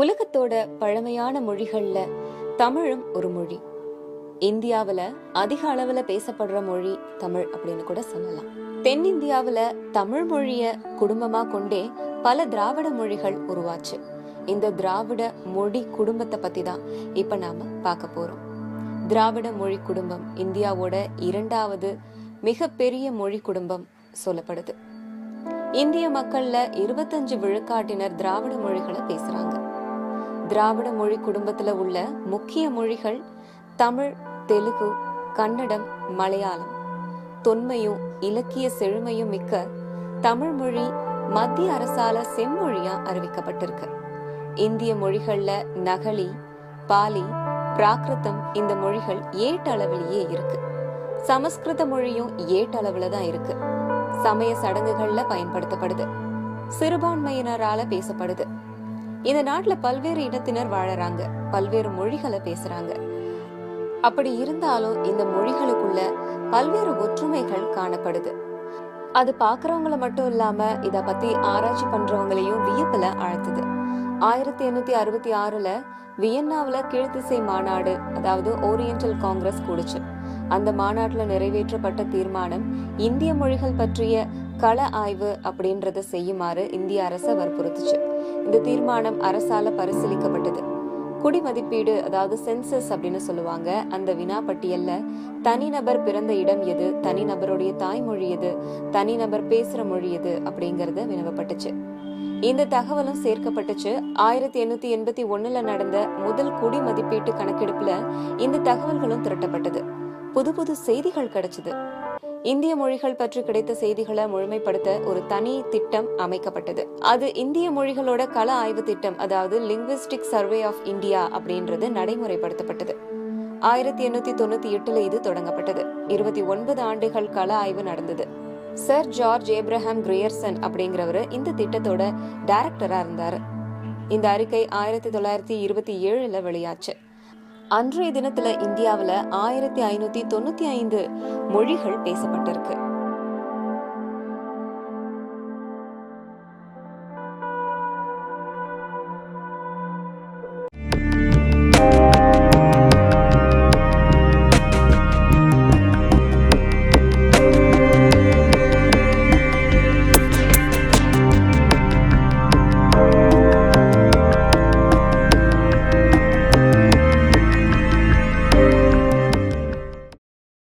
உலகத்தோட பழமையான மொழிகள்ல தமிழும் ஒரு மொழி. இந்தியாவில் அதிக அளவுல பேசப்படுற மொழி தமிழ் அப்படின்னு கூட சொல்லலாம். தென்னிந்தியாவில் தமிழ் மொழிய குடும்பமா கொண்டே பல திராவிட மொழிகள் உருவாச்சு. இந்த திராவிட மொழி குடும்பத்தை பத்தி தான் இப்ப நாம பார்க்க போறோம். திராவிட மொழி குடும்பம் இந்தியாவோட இரண்டாவது மிகப்பெரிய மொழி குடும்பம் சொல்லப்படுது. இந்திய மக்கள்ல இருபத்தஞ்சு விழுக்காட்டினர் திராவிட மொழிகளை பேசுறாங்க. திராவிட மொழி குடும்பத்தில் உள்ள முக்கிய மொழிகள் தமிழ் தெலுங்கு கன்னடம் மலையாளம். தொன்மையும் இலக்கிய செழுமையும் மிக்க தமிழ் மொழி மத்திய அரசால செம்மொழியா அறிவிக்கப்பட்டிருக்கு. இந்திய மொழிகள்ல நகலி பாலி பிராகிருதம் இந்த மொழிகள் ஏட்டளவிலேயே இருக்கு. சமஸ்கிருத மொழியும் ஏட்டளவுல தான் இருக்கு. சமய சடங்குகள்ல பயன்படுத்தப்படுது. சிறுபான்மையினரால பேசப்படுது. இந்த நாட்டுல பல்வேறு இனத்தினர் வாழறாங்க. பல்வேறு மொழிகளை பேசுறாங்க. அப்படி இருந்தாலும் இந்த மொழிகளுக்குள்ள பல்வேறு ஒற்றுமைகள் காணப்படுது. அது பாக்குறவங்கள மட்டும் இல்லாம இத பத்தி ஆராய்ச்சி பண்றவங்களையும் வியப்புல ஆழ்த்துது. ஆயிரத்தி எண்ணூத்தி அறுபத்தி ஆறுல வியன்னாவில கீழ்த்திசை மாநாடு அதாவது ஓரியண்டல் காங்கிரஸ் கூடுச்சு. அந்த மாநாட்டில் நிறைவேற்றப்பட்ட தீர்மானம் இந்திய மொழிகள் பற்றிய கள ஆய்வு அப்படின்றத செய்யுமாறு இந்திய அரசை வற்புறுத்துச்சு. இந்த தீர்மானம் அரசால பரிசீலிக்கப்பட்டது. குடிமதிப்பீடு அதாவது சென்சஸ் அப்படின்னு சொல்லுவாங்க அந்த வினா பட்டியல்ல தனிநபர் பிறந்த இடம் எது தனிநபருடைய தாய்மொழி எது தனிநபர் பேசுற மொழி எது அப்படிங்கறத வினவப்பட்டுச்சு. இந்த தகவலும் சேர்க்கப்பட்டுச்சு. ஆயிரத்தி எண்ணூத்தி எண்பத்தி ஒண்ணுல நடந்த முதல் குடி மதிப்பீட்டு கணக்கெடுப்புல இந்த தகவல்களும் திரட்டப்பட்டது. புது புது செய்திகள் கிடைச்சது. இந்திய மொழிகள் பற்றி கிடைத்த செய்திகளை முழுமைப்படுத்த ஒரு தனி திட்டம் அமைக்கப்பட்டது. அது இந்திய மொழிகளோட கல ஆய்வு திட்டம் அதாவது லிங்குவிஸ்டிக் சர்வே ஆஃப் இந்தியா அப்படின்றது நடைமுறைப்படுத்தப்பட்டது. ஆயிரத்தி எண்ணூத்தி தொண்ணூத்தி எட்டுல இது தொடங்கப்பட்டது. இருபத்தி ஒன்பது ஆண்டுகள் கள ஆய்வு நடந்தது. சர் ஜார்ஜ் ஏப்ரஹாம் கிரியர்சன் அப்படிங்கிறவர் இந்த திட்டத்தோட டைரக்டரா இருந்தாரு. இந்த அறிக்கை ஆயிரத்தி தொள்ளாயிரத்தி இருபத்தி ஏழுல வெளியாச்சு. அன்றைய தினத்துல இந்தியாவில் ஆயிரத்தி ஐநூத்தி தொண்ணூத்தி ஐந்து மொழிகள் பேசப்பட்டிருக்கு.